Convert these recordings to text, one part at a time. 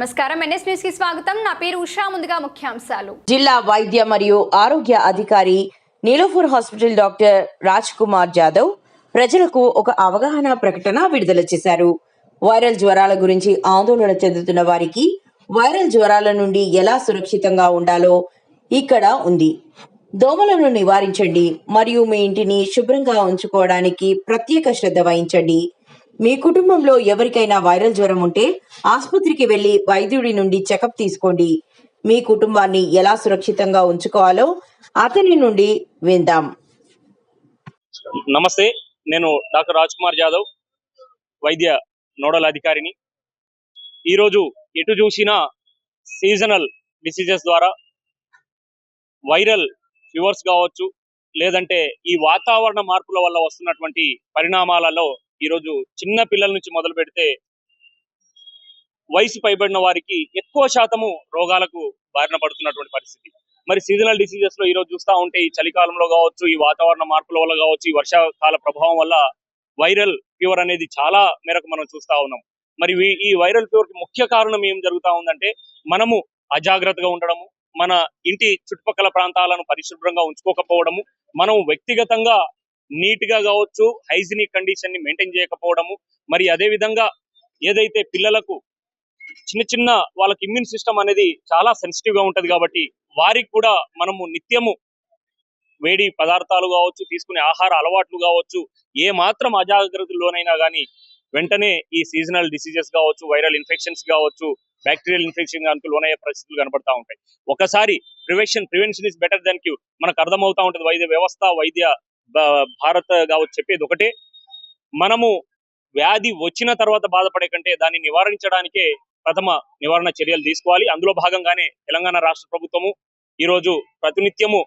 నమస్కారం. ఎన్ఎస్ న్యూస్కి స్వాగతం. నా పేరు ఉషా. ముందుగా ముఖ్యాంశాలు. జిల్లా వైద్య మరియు ఆరోగ్య అధికారి నీలోఫర్ హాస్పిటల్ డాక్టర్ రాజ్ కుమార్ జాదవ్ ప్రజలకు ఒక అవగాహన ప్రకటన విడుదల చేశారు. వైరల్ జ్వరాల గురించి ఆందోళన చెందుతున్న వారికి వైరల్ జ్వరాల నుండి ఎలా సురక్షితంగా ఉండాలో ఇక్కడ ఉంది. దోమలను నివారించండి మరియు మీ ఇంటిని శుభ్రంగా ఉంచుకోవడానికి ప్రత్యేక శ్రద్ధ వహించండి. మీ కుటుంబంలో ఎవరికైనా వైరల్ జ్వరం ఉంటే ఆసుపత్రికి వెళ్ళి వైద్యుడి నుండి చెకప్ తీసుకోండి. మీ కుటుంబాన్ని ఎలా సురక్షితంగా ఉంచుకోవాలో అతని నుండి విందాం. నమస్తే నేను డాక్టర్ రాజ్ కుమార్ జాదవ్ వైద్య నోడల్ అధికారిని. ఈరోజు ఎటు చూసినా సీజనల్ డిసీజెస్ ద్వారా వైరల్ ఫీవర్స్ కావచ్చు లేదంటే ఈ వాతావరణ మార్పుల వల్ల వస్తున్నటువంటి పరిణామాలలో ఈరోజు చిన్న పిల్లల నుంచి మొదలు పెడితే వయసు పైబడిన వారికి ఎక్కువ శాతము రోగాలకు బారిన పడుతున్నటువంటి పరిస్థితి. మరి సీజనల్ డిసీజెస్లో ఈ రోజు చూస్తా ఉంటే ఈ చలికాలంలో కావచ్చు ఈ వాతావరణ మార్పుల వల్ల కావచ్చు ఈ వర్షాకాల ప్రభావం వల్ల వైరల్ ఫీవర్ అనేది చాలా మేరకు మనం చూస్తా ఉన్నాం. మరి ఈ వైరల్ ఫీవర్కి ముఖ్య కారణం ఏం జరుగుతా ఉందంటే మనము అజాగ్రత్తగా ఉండడము మన ఇంటి చుట్టుపక్కల ప్రాంతాలను పరిశుభ్రంగా ఉంచుకోకపోవడము మనం వ్యక్తిగతంగా నీట్గా కావచ్చు హైజీనిక్ కండిషన్ని మెయింటైన్ చేయకపోవడము. మరి అదే విధంగా ఏదైతే పిల్లలకు చిన్న చిన్న వాళ్ళకి ఇమ్యూన్ సిస్టమ్ అనేది చాలా సెన్సిటివ్గా ఉంటది కాబట్టి వారికి కూడా మనము నిత్యము వేడి పదార్థాలు కావచ్చు తీసుకునే ఆహార అలవాట్లు కావచ్చు ఏ మాత్రం అజాగ్రత్తలోనైనా కానీ వెంటనే ఈ సీజనల్ డిసీజెస్ కావచ్చు వైరల్ ఇన్ఫెక్షన్స్ కావచ్చు బ్యాక్టీరియల్ ఇన్ఫెక్షన్ కనుక లోనయ్యే పరిస్థితులు కనబడతా ఉంటాయి. ఒకసారి prevention prevention is better than cure మనకు అర్థమవుతా ఉంటుంది వైద్య వ్యవస్థ వైద్య భారత్ కావచ్చు చెప్పేది ఒకటే మనము వ్యాధి వచ్చిన తర్వాత బాధపడే కంటే దాన్ని నివారించడానికే ప్రథమ నివారణ చర్యలు తీసుకోవాలి. అందులో భాగంగానే తెలంగాణ రాష్ట్ర ప్రభుత్వము ఈ రోజు ప్రతినిత్యము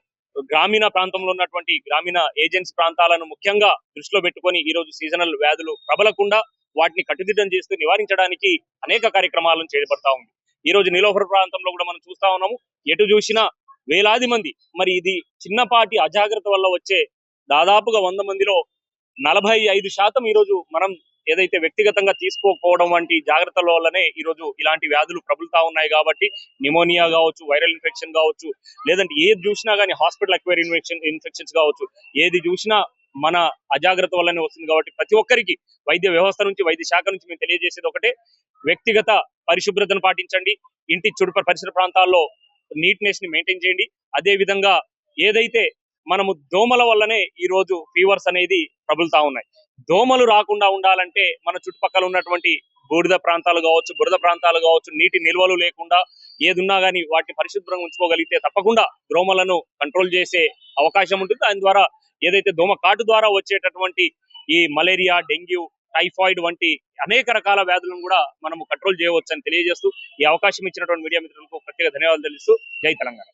గ్రామీణ ప్రాంతంలో ఉన్నటువంటి గ్రామీణ ఏజెన్సీ ప్రాంతాలను ముఖ్యంగా దృష్టిలో పెట్టుకొని ఈ రోజు సీజనల్ వ్యాధులు ప్రబలకుండా వాటిని కట్టుదిట్టం చేస్తూ నివారించడానికి అనేక కార్యక్రమాలను చేపడతా ఉంది. ఈ రోజు నీలోఫర్ ప్రాంతంలో కూడా మనం చూస్తా ఉన్నాము. ఎటు చూసినా వేలాది మంది. మరి ఇది చిన్నపాటి అజాగ్రత్త వల్ల వచ్చే దాదాపుగా వంద మందిలో నలభై ఐదు శాతం ఈ రోజు మనం ఏదైతే వ్యక్తిగతంగా తీసుకోకపోవడం వంటి జాగ్రత్తల వల్లనే ఈ రోజు ఇలాంటి వ్యాధులు ప్రబలుతా ఉన్నాయి కాబట్టి నిమోనియా కావచ్చు వైరల్ ఇన్ఫెక్షన్ కావచ్చు లేదంటే ఏది చూసినా కానీ హాస్పిటల్ అక్వైర్ ఇన్ఫెక్షన్ ఇన్ఫెక్షన్స్ కావచ్చు ఏది చూసినా మన అజాగ్రత్త వల్లనే వస్తుంది కాబట్టి ప్రతి ఒక్కరికి వైద్య వ్యవస్థ నుంచి వైద్య శాఖ నుంచి మేము తెలియజేసేది ఒకటే. వ్యక్తిగత పరిశుభ్రతను పాటించండి. ఇంటి చుడుప పరిసర ప్రాంతాల్లో నీట్నెస్ని మెయింటైన్ చేయండి. అదే విధంగా ఏదైతే మనము దోమల వల్లనే ఈ రోజు ఫీవర్స్ అనేది ప్రబులుతా ఉన్నాయి. దోమలు రాకుండా ఉండాలంటే మన చుట్టుపక్కల ఉన్నటువంటి బూడిద ప్రాంతాలు కావచ్చు బురద ప్రాంతాలు కావచ్చు నీటి నిల్వలు లేకుండా ఏదున్నా కానీ వాటిని పరిశుభ్రంగా ఉంచుకోగలిగితే తప్పకుండా దోమలను కంట్రోల్ చేసే అవకాశం ఉంటుంది. దాని ద్వారా ఏదైతే దోమ కాటు ద్వారా వచ్చేటటువంటి ఈ మలేరియా డెంగ్యూ టైఫాయిడ్ వంటి అనేక రకాల వ్యాధులను కూడా మనము కంట్రోల్ చేయవచ్చు తెలియజేస్తూ ఈ అవకాశం ఇచ్చినటువంటి మీడియా మిత్రులకు ప్రత్యేక ధన్యవాదాలు తెలుస్తూ జై తెలంగాణ.